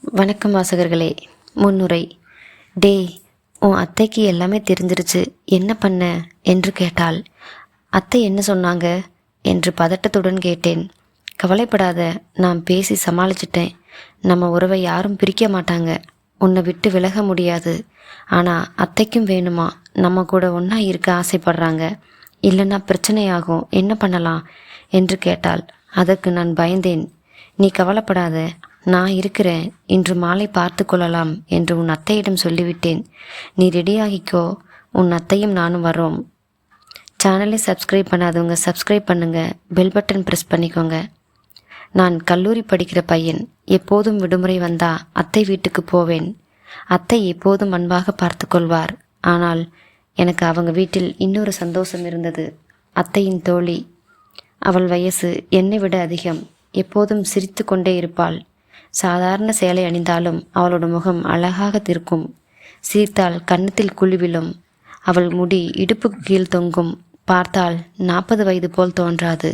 வணக்கம் வாசகர்களே முன்னுரை. டேய் உன் அத்தைக்கு எல்லாமே தெரிஞ்சிருச்சு. என்ன பண்ண என்று கேட்டாள். அத்தை என்ன சொன்னாங்க என்று பதட்டத்துடன் கேட்டேன். கவலைப்படாத நான் பேசி சமாளிச்சிட்டேன். நம்ம உறவை யாரும் பிரிக்க மாட்டாங்க. உன்னை விட்டு விலக முடியாது. ஆனால் அத்தைக்கும் வேணுமா? நம்ம கூட ஒன்றா இருக்க ஆசைப்படுறாங்க. இல்லைன்னா பிரச்சனையாகும். என்ன பண்ணலாம்? என்று கேட்டாள். அதற்கு நான் பயந்தேன். நீ கவலைப்படாத நான் இருக்கிறேன். இன்று மாலை பார்த்து கொள்ளலாம் என்று உன் அத்தையிடம் சொல்லிவிட்டேன். நீ ரெடியாகிக்கோ. உன் அத்தையும் நானும் வரோம் சேனலை சப்ஸ்கிரைப் பண்ணாதவங்க சப்ஸ்கிரைப் பண்ணுங்க. பெல் பட்டன் ப்ரெஸ் பண்ணிக்கோங்க. நான் கல்லூரி படிக்கிற பையன். எப்போதும் விடுமுறை வந்தா அத்தை வீட்டுக்கு போவேன். அத்தை எப்போதும் அன்பாக பார்த்து கொள்வார். ஆனால் எனக்கு அவங்க வீட்டில் இன்னொரு சந்தோஷம் இருந்தது. அத்தையின் தோழி. அவள் வயசு என்னை விட அதிகம். எப்போதும் சிரித்து கொண்டே இருப்பாள். சாதாரண சேலை அணிந்தாலும் அவளோட முகம் அழகாக திருக்கும் சீர்த்தால் கன்னத்தில் குழிவிலும் அவள் முடி இடுப்புக்கு கீழ் தொங்கும். பார்த்தால் நாற்பது வயது போல் தோன்றாது.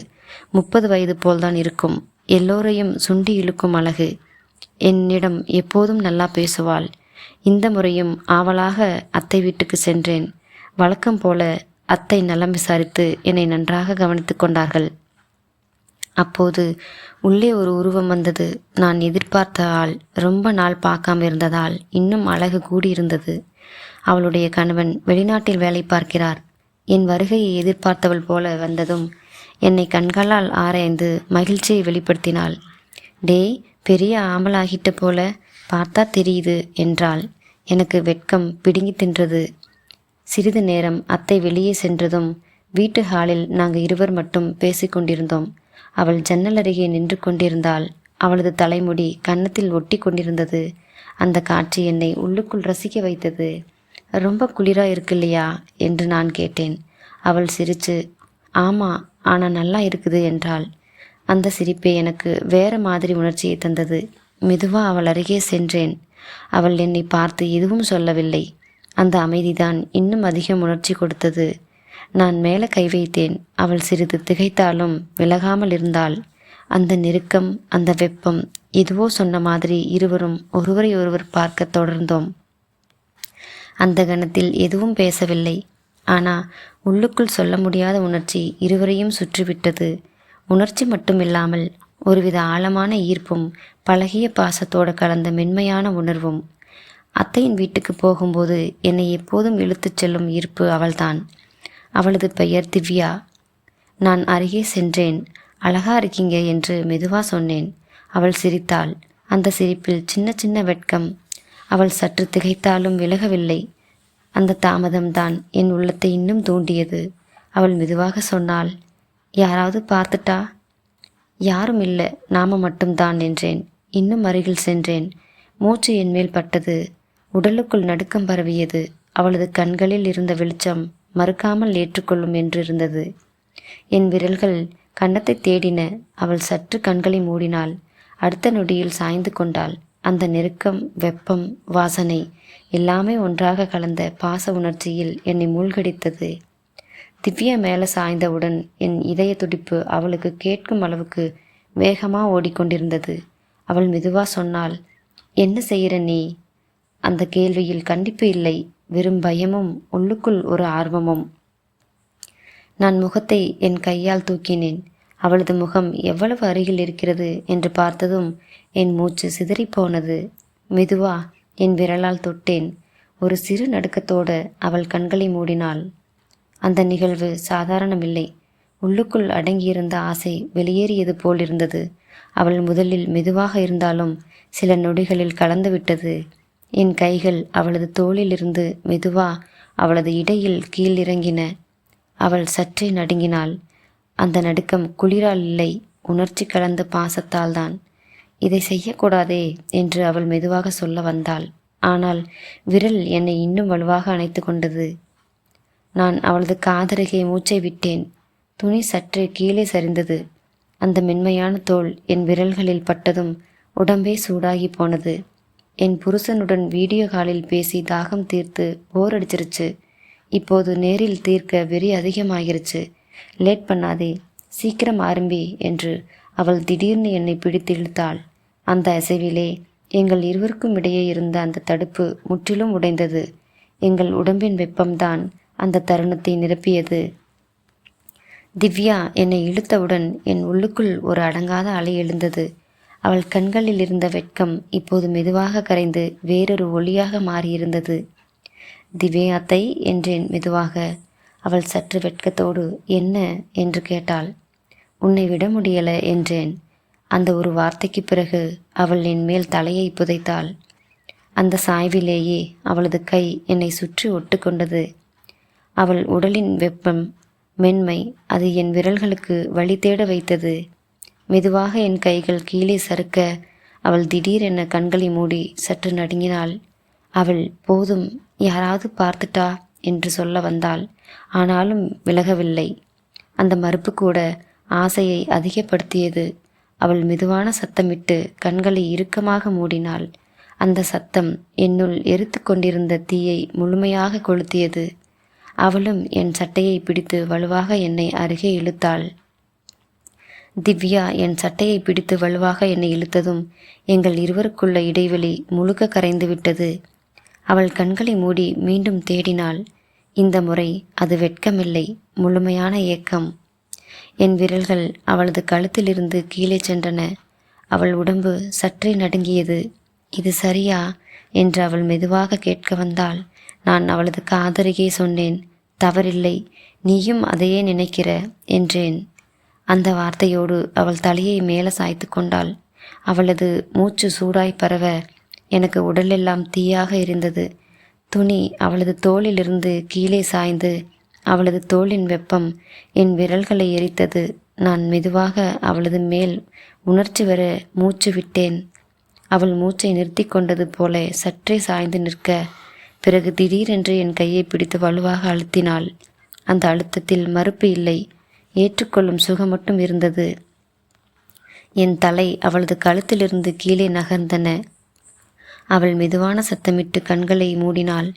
முப்பது வயது போல்தான் இருக்கும். எல்லோரையும் சுண்டி இழுக்கும் அழகு. என்னிடம் எப்போதும் நல்லா பேசுவாள். இந்த முறையும் ஆவலாக அத்தை வீட்டுக்கு சென்றேன். வழக்கம் போல அத்தை நலம் விசாரித்து என்னை நன்றாக கவனித்துக் கொண்டார்கள். அப்போது உள்ளே ஒரு உருவம் வந்தது. நான் எதிர்பார்த்த ஆள் ரொம்ப நாள் பார்க்காம இருந்ததால் இன்னும் அழகு கூடியிருந்தது. அவளுடைய கணவன் வெளிநாட்டில் வேலை பார்க்கிறார். என் வருகையை எதிர்பார்த்தவள் போல வந்ததும் என்னை கண்களால் ஆராய்ந்து மகிழ்ச்சியை வெளிப்படுத்தினாள். டேய் பெரிய ஆமலாகிட்ட போல பார்த்தா தெரியுது என்றாள். எனக்கு வெட்கம் பிடுங்கி தின்றது. சிறிது நேரம் அத்தை வெளியே சென்றதும் வீட்டு ஹாலில் நாங்கள் இருவர் மட்டும் பேசிக்கொண்டிருந்தோம் அவள் ஜன்னல் அருகே நின்று கொண்டிருந்தாள். அவளது தலைமுடி கன்னத்தில் ஒட்டி கொண்டிருந்தது. அந்த காட்சி என்னை உள்ளுக்குள் ரசிக்க வைத்தது. ரொம்ப குளிரா இருக்கு இல்லையா என்று நான் கேட்டேன். அவள் சிரிச்சு ஆமா ஆனா நல்லா இருக்குது என்றாள். அந்த சிரிப்பே எனக்கு வேற மாதிரி உணர்ச்சியை தந்தது. மெதுவா அவள் அருகே சென்றேன். அவள் என்னை பார்த்து எதுவும் சொல்லவில்லை. அந்த அமைதிதான் இன்னும் அதிகம் உணர்ச்சி கொடுத்தது. நான் மேலே கை வைத்தேன். அவள் சிறிது திகைத்தாலும் விலகாமல் இருந்தாள். அந்த நெருக்கம் அந்த வெப்பம் எதுவோ சொன்ன மாதிரி இருவரும் ஒருவரை ஒருவர் பார்க்க தொடர்ந்தோம். அந்த கணத்தில் எதுவும் பேசவில்லை. ஆனா உள்ளுக்குள் சொல்ல முடியாத உணர்ச்சி இருவரையும் சுற்றிவிட்டது. உணர்ச்சி மட்டுமில்லாமல் ஒருவித ஆழமான ஈர்ப்பும் பழகிய பாசத்தோடு கலந்த மென்மையான உணர்வும். அத்தையின் வீட்டுக்கு போகும்போது என்னை எப்போதும் இழுத்துச் செல்லும் ஈர்ப்பு அவள்தான். அவளது பெயர் திவ்யா. நான் அருகே சென்றேன். அழகா இருக்கீங்க என்று மெதுவா சொன்னேன். அவள் சிரித்தாள். அந்த சிரிப்பில் சின்ன சின்ன வெட்கம். அவள் சற்று திகைத்தாலும் விலகவில்லை. அந்த தாமதம்தான் என் உள்ளத்தை இன்னும் தூண்டியது. அவள் மெதுவாக சொன்னாள். யாராவது பார்த்துட்டா? யாரும் இல்லை. நாம மட்டும்தான் என்றேன். இன்னும் அருகில் சென்றேன். மூச்சு என் மேல் பட்டது. உடலுக்குள் நடுக்கம் பரவியது. அவளது கண்களில் இருந்த வெளிச்சம் மறுக்காமல் ஏற்றுக்கொள்ளும் என்றிருந்தது. என் விரல்கள் கன்னத்தை தேடின. அவள் சற்று கண்களை மூடினாள். அடுத்த நொடியில் சாய்ந்து கொண்டாள். அந்த நெருக்கம் வெப்பம் வாசனை எல்லாமே ஒன்றாக கலந்த பாச உணர்ச்சியில் என்னை மூழ்கடித்தது. திவ்யா மேலே சாய்ந்தவுடன் என் இதய துடிப்பு அவளுக்கு கேட்கும் அளவுக்கு வேகமாக ஓடிக்கொண்டிருந்தது. அவள் மெதுவாக சொன்னாள் என்ன செய்கிற நீ? அந்த கேள்வியில் கண்டிப்பு இல்லை. வெறும் பயமும் உள்ளுக்குள் ஒரு ஆர்வமும். நான் முகத்தை என் கையால் தூக்கினேன். அவளது முகம் எவ்வளவு அருகில் இருக்கிறது என்று பார்த்ததும் என் மூச்சு சிதறிப்போனது. மெதுவா என் விரலால் தொட்டேன். ஒரு சிறு நடுக்கத்தோடு அவள் கண்களை மூடினாள். அந்த நிகழ்வு சாதாரணமில்லை. உள்ளுக்குள் அடங்கியிருந்த ஆசை வெளியேறியது போல் இருந்தது அவள் முதலில் மெதுவாக இருந்தாலும் சில நொடிகளில் கலந்துவிட்டது என் கைகள் அவளது தோளிலிருந்து மெதுவா அவளது இடையில் கீழிறங்கின. அவள் சற்றே நடுங்கினாள். அந்த நடுக்கம் குளிரால் இல்லை உணர்ச்சி கலந்த பாசத்தால் தான். இதை செய்யக்கூடாதே என்று அவள் மெதுவாக சொல்ல வந்தாள். ஆனால் விரல் என்னை இன்னும் வலுவாக அணைத்து கொண்டது. நான் அவளது காதருகே மூச்சை விட்டேன். துணி சற்று கீழே சரிந்தது. அந்த மென்மையான தோல் என் விரல்களில் பட்டதும் உடம்பே சூடாகி போனது. என் புருஷனுடன் வீடியோ காலில் பேசி தாகம் தீர்த்து போர் அடிச்சிருச்சு. இப்போது நேரில் தீர்க்க வெறி அதிகமாகிருச்சு. லேட் பண்ணாதே சீக்கிரம் ஆரம்பி என்று அவள் திடீர்னு என்னை பிடித்து இழுத்தாள். அந்த அசைவிலே எங்கள் இருவருக்கும் இடையே இருந்த அந்த தடுப்பு முற்றிலும் உடைந்தது. எங்கள் உடம்பின் வெப்பம்தான் அந்த தருணத்தை நிரப்பியது. திவ்யா என்னை இழுத்தவுடன் என் உள்ளுக்குள் ஒரு அடங்காத அலை எழுந்தது. அவள் கண்களில் இருந்த வெட்கம் இப்போது மெதுவாக கரைந்து வேறொரு ஒளியாக மாறியிருந்தது. திவ்யா அத்தை என்றேன் மெதுவாக. அவள் சற்று வெட்கத்தோடு என்ன? என்று கேட்டாள். உன்னை விட முடியல என்றேன். அந்த ஒரு வார்த்தைக்கு பிறகு அவள் என் மேல் தலையை புதைத்தாள். அந்த சாய்விலேயே அவளது கை என்னை சுற்றி ஒட்டுக்கொண்டது அவள் உடலின் வெப்பம் மென்மை அது என் விரல்களுக்கு வழி தேட வைத்தது. மெதுவாக என் கைகள் கீழே சறுக்க அவள் திடீரென கண்களை மூடி சற்று நடுங்கினாள். அவள் போதும் யாராவது பார்த்துட்டா? என்று சொல்ல வந்தாள். ஆனாலும் விலகவில்லை. அந்த மறுப்பு கூட ஆசையை அதிகப்படுத்தியது. அவள் மெதுவான சத்தமிட்டு கண்களை இறுக்கமாக மூடினாள். அந்த சத்தம் என்னுள் எரித்து கொண்டிருந்த தீயை முழுமையாக கொளுத்தியது. அவளும் என் சட்டையை பிடித்து வலுவாக என்னை அருகே இழுத்தாள். திவ்யா என் சட்டையை பிடித்து வலுவாக என்னை இழுத்ததும் எங்கள் இருவருக்குள்ள இடைவெளி முழுக்க கரைந்து விட்டது. அவள் கண்களை மூடி மீண்டும் தேடினாள். இந்த முறை அது வெட்கமில்லை முழுமையான ஏக்கம். என் விரல்கள் அவளது கழுத்திலிருந்து கீழே சென்றன. அவள் உடம்பு சற்றே நடுங்கியது. இது சரியா என்று அவள் மெதுவாக கேட்க வந்தாள். நான் அவளது காதருகே சொன்னேன். தவறில்லை நீயும் அதையே நினைக்கிற என்றேன். அந்த வார்த்தையோடு அவள் தலையை மேலே சாய்த்து கொண்டாள். அவளது மூச்சு சூடாய் பரவ எனக்கு உடலெல்லாம் தீயாக இருந்தது. துணி அவளது தோளிலிருந்து கீழே சாய்ந்து அவளது தோளின் வெப்பம் என் விரல்களை எரித்தது. நான் மெதுவாக அவளது மேல் உணர்ச்சி வர மூச்சு விட்டேன். அவள் மூச்சை நிறுத்தி கொண்டது போல சற்றே சாய்ந்து நிற்க பிறகு திடீரென்று என் கையை பிடித்து வலுவாக அழுத்தினாள். அந்த அழுத்தத்தில் மறுப்பு இல்லை. ஏற்றுக்கொள்ளும் சுகம் மட்டும் இருந்தது. என் தலை அவளது கழுத்திலிருந்து கீழே நகர்ந்தன. அவள் மெதுவான சத்தமிட்டு கண்களை மூடினாள்.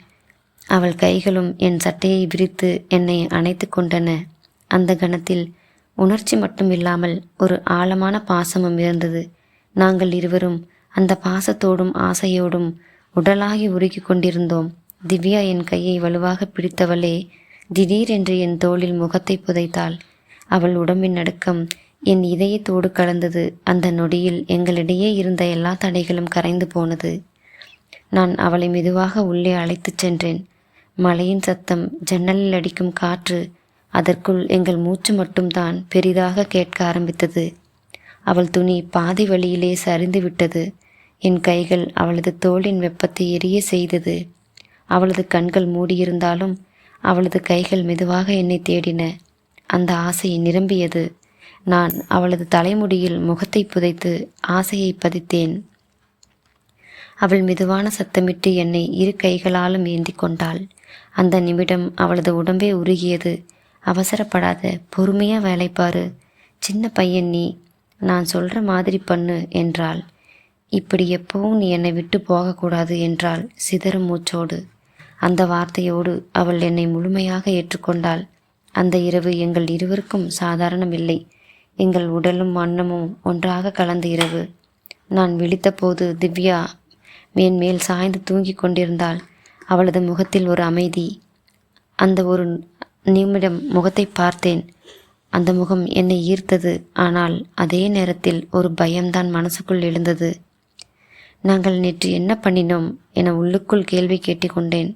அவள் கைகளும் என் சட்டையை விரித்து என்னை அணைத்து கொண்டன. அந்த கணத்தில் உணர்ச்சி மட்டும் இல்லாமல் ஒரு ஆழமான பாசமும் இருந்தது. நாங்கள் இருவரும் அந்த பாசத்தோடும் ஆசையோடும் உடலாகி உருகி கொண்டிருந்தோம். திவ்யா என் கையை வலுவாக பிடித்தவளே திடீரென்று என் தோளில் முகத்தை புதைத்தாள். அவள் உடம்பின் நடுக்கம் என் இதயத்தோடு கலந்தது. அந்த நொடியில் எங்களிடையே இருந்த எல்லா தடைகளும் கரைந்து போனது. நான் அவளை மெதுவாக உள்ளே அழைத்துச் சென்றேன். மழையின் சத்தம் ஜன்னலில் அடிக்கும் காற்று அதற்குள் எங்கள் மூச்சு மட்டும்தான் பெரிதாக கேட்க ஆரம்பித்தது. அவள் துணி பாதி வழியிலே சரிந்து விட்டது. என் கைகள் அவளது தோளின் வெப்பத்தை எரிய செய்தது. அவளது கண்கள் மூடியிருந்தாலும் அவளது கைகள் மெதுவாக என்னை தேடின. அந்த ஆசை நிரம்பியது. நான் அவளது தலைமுடியில் முகத்தை புதைத்து ஆசையை பதித்தேன். அவள் மெதுவான சத்தமிட்டு என்னை இரு கைகளாலும் ஏந்தி கொண்டாள். அந்த நிமிடம் அவளது உடம்பே உருகியது. அவசரப்படாத பொறுமையா வேலைப்பாரு சின்ன பையன் நீ. நான் சொல்கிற மாதிரி பண்ணு என்றாள். இப்படி எப்பவும் நீ என்னை விட்டு போகக்கூடாது என்றாள் சிதறும் மூச்சோடு. அந்த வார்த்தையோடு அவள் என்னை முழுமையாக ஏற்றுக்கொண்டாள். அந்த இரவு எங்கள் இருவருக்கும் சாதாரணமில்லை. எங்கள் உடலும் மன்னமும் ஒன்றாக கலந்த இரவு. நான் விழித்தபோது திவ்யா மேன்மேல் சாய்ந்து தூங்கிக் கொண்டிருந்தாள். அவளது முகத்தில் ஒரு அமைதி. அந்த ஒரு நிமிடம் முகத்தை பார்த்தேன். அந்த முகம் என்னை ஈர்த்தது. ஆனால் அதே நேரத்தில் ஒரு பயம்தான் மனசுக்குள் எழுந்தது. நாங்கள் நேற்று என்ன பண்ணினோம்? என உள்ளுக்குள் கேள்வி கேட்டுக்கொண்டேன்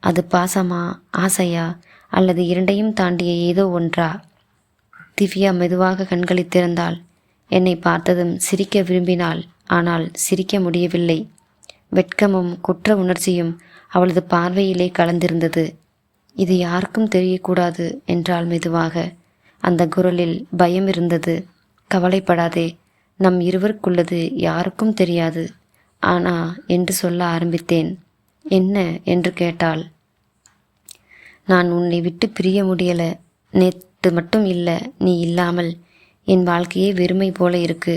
அது பாசமா ஆசையா? அல்லது இரண்டையும் தாண்டிய ஏதோ ஒன்றா? திவ்யா மெதுவாக கண்களை திறந்தாள். என்னை பார்த்ததும் சிரிக்க விரும்பினாள். ஆனால் சிரிக்க முடியவில்லை. வெட்கமும் குற்ற உணர்ச்சியும் அவளது பார்வையிலே கலந்திருந்தது. இது யாருக்கும் தெரியக்கூடாது என்றால் மெதுவாக. அந்த குரலில் பயம் இருந்தது. கவலைப்படாதே. நம் இருவருக்குள்ளது யாருக்கும் தெரியாது. ஆனா என்று சொல்ல ஆரம்பித்தேன். என்ன? என்று கேட்டாள். நான் உன்னை விட்டு பிரிய முடியல. நேற்று மட்டும் இல்லை நீ இல்லாமல். என் வாழ்க்கையே வெறுமை போல இருக்கு.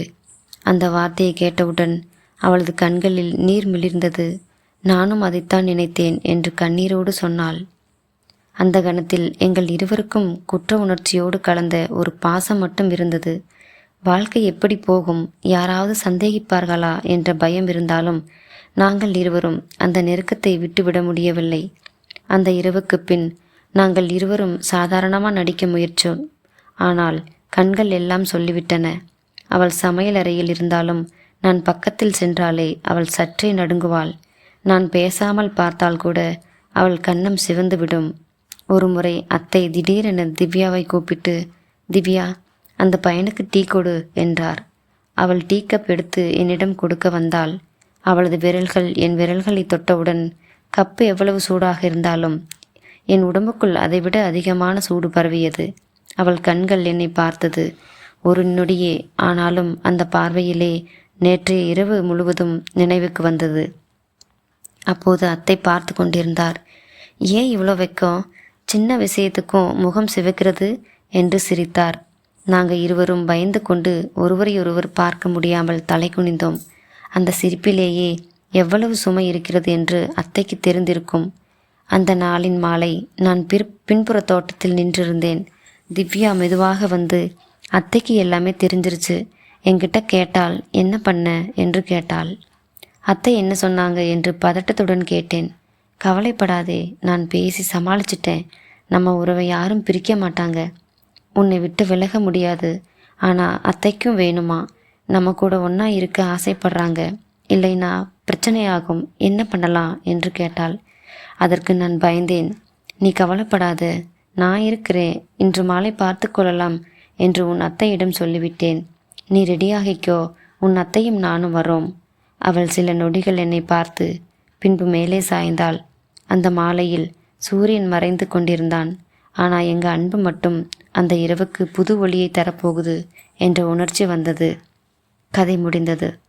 அந்த வார்த்தையை கேட்டவுடன் அவளது கண்களில் நீர் மிளிர்ந்தது. நானும் அதைத்தான் நினைத்தேன் என்று கண்ணீரோடு சொன்னாள். அந்த கணத்தில் எங்கள் இருவருக்கும் குற்ற உணர்ச்சியோடு கலந்த ஒரு பாசம் மட்டும் இருந்தது. வாழ்க்கை எப்படி போகும்? யாராவது சந்தேகிப்பார்களா? என்ற பயம் இருந்தாலும் நாங்கள் இருவரும் அந்த நெருக்கத்தை விட்டுவிட முடியவில்லை. அந்த இரவுக்கு பின் நாங்கள் இருவரும் சாதாரணமாக நடிக்க முயற்சோம் ஆனால் கண்கள் எல்லாம் சொல்லிவிட்டன. அவள் சமையலறையில் இருந்தாலும் நான் பக்கத்தில் சென்றாலே அவள் சற்றே நடுங்குவாள். நான் பேசாமல் பார்த்தால் கூட அவள் கண்ணம் சிவந்துவிடும். ஒருமுறை அத்தை திடீரென திவ்யாவை கூப்பிட்டு திவ்யா அந்த பையனுக்கு டீ கொடு என்றார். அவள் டீ கப் எடுத்து என்னிடம் கொடுக்க வந்தாள். அவளது விரல்கள் என் விரல்களை தொட்டவுடன் கப்பு எவ்வளவு சூடாக இருந்தாலும் என் உடம்புக்குள் அதைவிட அதிகமான சூடு பரவியது. அவள் கண்கள் என்னை பார்த்தது. ஒரு நொடியே ஆனாலும் அந்த பார்வையிலே நேற்றைய இரவு முழுவதும் நினைவுக்கு வந்தது. அப்போது அத்தை பார்த்து கொண்டிருந்தார். ஏன் இவ்வளோ வெக்கம்? சின்ன விஷயத்துக்கும் முகம் சிவக்கிறது? என்று சிரித்தார். நாங்கள் இருவரும் பயந்து கொண்டு ஒருவரையொருவர் பார்க்க முடியாமல் தலை குனிந்தோம். அந்த சிரிப்பிலேயே எவ்வளவு சுமை இருக்கிறது என்று அத்தைக்கு தெரிந்திருக்கும். அந்த நாளின் மாலை நான் பிற் பின்புற தோட்டத்தில் நின்றிருந்தேன். திவ்யா மெதுவாக வந்து அத்தைக்கு எல்லாமே தெரிஞ்சிருச்சு. என்கிட்ட கேட்டால் என்ன பண்ண? என்று கேட்டாள். அத்தை என்ன சொன்னாங்க? என்று பதட்டத்துடன் கேட்டேன். கவலைப்படாதே நான் பேசி சமாளிச்சிட்டேன். நம்ம உறவை யாரும் பிரிக்க மாட்டாங்க. உன்னை விட்டு விலக முடியாது. ஆனால் அத்தைக்கும் வேணுமா? நம்ம கூட ஒன்றா இருக்க ஆசைப்படுறாங்க. இல்லைனா பிரச்சனையாகும். என்ன பண்ணலாம்? என்று கேட்டாள். அதற்கு நான் பயந்தேன். நீ கவலைப்படாத. நான் இருக்கிறேன். இன்று மாலை பார்த்து கொள்ளலாம் என்று உன் அத்தையிடம் சொல்லிவிட்டேன். நீ ரெடியாகிக்கோ உன் அத்தையும் நானும் வரோம் அவள் சில நொடிகள் என்னை பார்த்து பின்பு மேலே சாய்ந்தாள். அந்த மாலையில் சூரியன் மறைந்து கொண்டிருந்தான். ஆனால் எங்கள் அன்பு மட்டும் அந்த இரவுக்கு புது ஒளியை தரப்போகுது என்ற உணர்ச்சி வந்தது. கதை முடிந்தது.